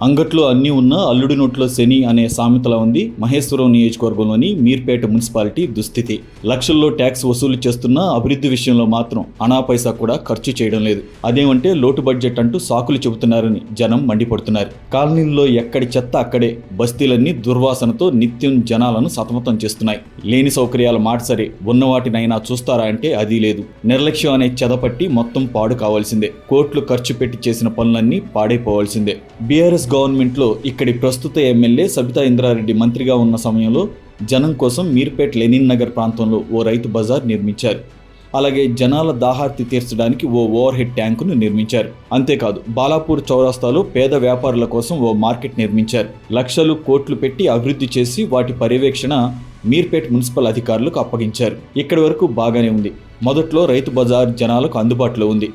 అంగట్లో అన్నీ ఉన్న అల్లుడి నోట్లో శని అనే సామెతలా ఉంది మహేశ్వరం నియోజకవర్గంలోని మీర్పేట మున్సిపాలిటీ దుస్థితి. లక్షల్లో ట్యాక్స్ వసూలు చేస్తున్న అభివృద్ధి విషయంలో మాత్రం అనా పైసా కూడా ఖర్చు చేయడం లేదు. అదేమంటే లోటు బడ్జెట్ అంటూ సాకులు చెబుతున్నారని జనం మండిపడుతున్నారు. కాలనీల్లో ఎక్కడి చెత్త అక్కడే బస్తీలన్నీ దుర్వాసనతో నిత్యం జనాలను సతమతం చేస్తున్నాయి. లేని సౌకర్యాల మాట సరే ఉన్నవాటినైనా చూస్తారా అంటే అది లేదు. నిర్లక్ష్యం అనే చెదపట్టి మొత్తం పాడు కావాల్సిందే. కోట్లు ఖర్చు పెట్టి చేసిన పనులన్నీ పాడైపోవాల్సిందే. బీఆర్ఎస్ గవర్నమెంట్లో ఇక్కడి ప్రస్తుత ఎమ్మెల్యే సబితా ఇంద్రారెడ్డి మంత్రిగా ఉన్న సమయంలో జనం కోసం మీర్పేట్ లెనిన్ నగర్ ప్రాంతంలో ఓ రైతు బజార్ నిర్మించారు. అలాగే జనాల దాహార్తి తీర్చడానికి ఓ ఓవర్ హెడ్ ట్యాంకును నిర్మించారు. అంతేకాదు బాలాపూర్ చౌరస్తాలో పేద వ్యాపారుల కోసం ఓ మార్కెట్ నిర్మించారు. లక్షలు కోట్లు పెట్టి అభివృద్ధి చేసి వాటి పర్యవేక్షణ మీర్పేట్ మున్సిపల్ అధికారులకు అప్పగించారు. ఇక్కడి వరకు బాగానే ఉంది. మొదట్లో రైతు బజార్ జనాలకు అందుబాటులో ఉంది.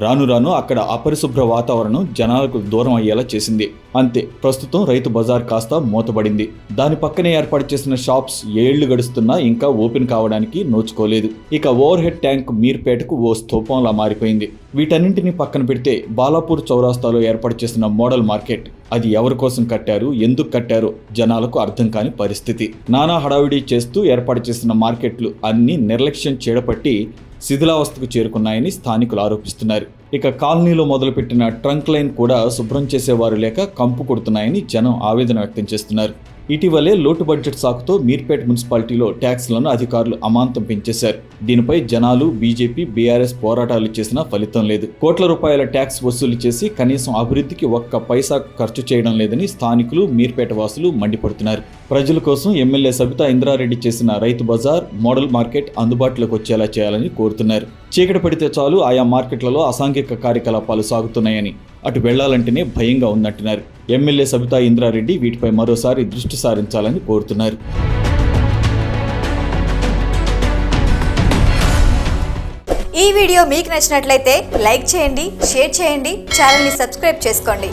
రాను రాను అక్కడ అపరిశుభ్ర వాతావరణం జనాలకు దూరం అయ్యేలా చేసింది. అంతే ప్రస్తుతం రైతు బజార్ కాస్త మూతబడింది. దాని పక్కనే ఏర్పాటు చేసిన షాప్స్ ఏళ్ళు గడుస్తున్నా ఇంకా ఓపెన్ కావడానికి నోచుకోలేదు. ఇక ఓవర్ హెడ్ ట్యాంక్ మీర్పేటకు ఓ స్థూపంలా మారిపోయింది. వీటన్నింటినీ పక్కన పెడితే బాలాపూర్ చౌరాస్తాలో ఏర్పాటు చేసిన మోడల్ మార్కెట్. అది ఎవరి కోసం కట్టారు ఎందుకు కట్టారో జనాలకు అర్థం కాని పరిస్థితి. నానా హడావిడి చేస్తూ ఏర్పాటు చేసిన మార్కెట్లు అన్నీ నిర్లక్ష్యం చేడపట్టి శిథిలావస్థకు చేరుకున్నాయని స్థానికులు ఆరోపిస్తున్నారు. ఇక కాలనీలో మొదలుపెట్టిన ట్రంక్ లైన్ కూడా శుభ్రం చేసేవారు లేక కంపు కొడుతున్నాయని జనం ఆవేదన వ్యక్తం చేస్తున్నారు. ఇటీవలే లోటు బడ్జెట్ సాకుతో మీర్పేట్ మున్సిపాలిటీలో ట్యాక్స్లను అధికారులు అమాంతం పెంచేశారు. దీనిపై జనాలు బీజేపీ బీఆర్ఎస్ పోరాటాలు చేసినా ఫలితం లేదు. కోట్ల రూపాయల ట్యాక్స్ వసూలు చేసి కనీసం అభివృద్ధికి ఒక్క పైసా ఖర్చు చేయడం లేదని స్థానికులు మీర్పేట వాసులు మండిపడుతున్నారు. ప్రజల కోసం ఎమ్మెల్యే సబితా ఇంద్రారెడ్డి చేసిన రైతు బజార్ మోడల్ మార్కెట్ అందుబాటులోకి వచ్చేలా చేయాలని కోరుతున్నారు. చీకటి పడితే చాలు ఆయా మార్కెట్లలో అసాంఘిక కార్యకలాపాలు సాగుతున్నాయని అటు వెళ్ళాలంటేనే భయంగా ఉందంటున్నారు. ఎమ్మెల్యే సబితా ఇంద్రారెడ్డి వీటిపై మరోసారి దృష్టి సారించాలని కోరుతున్నారు. ఈ వీడియో మీకు నచ్చినట్లయితే లైక్ చేయండి షేర్ చేయండి ఛానల్ని సబ్స్క్రైబ్ చేసుకోండి.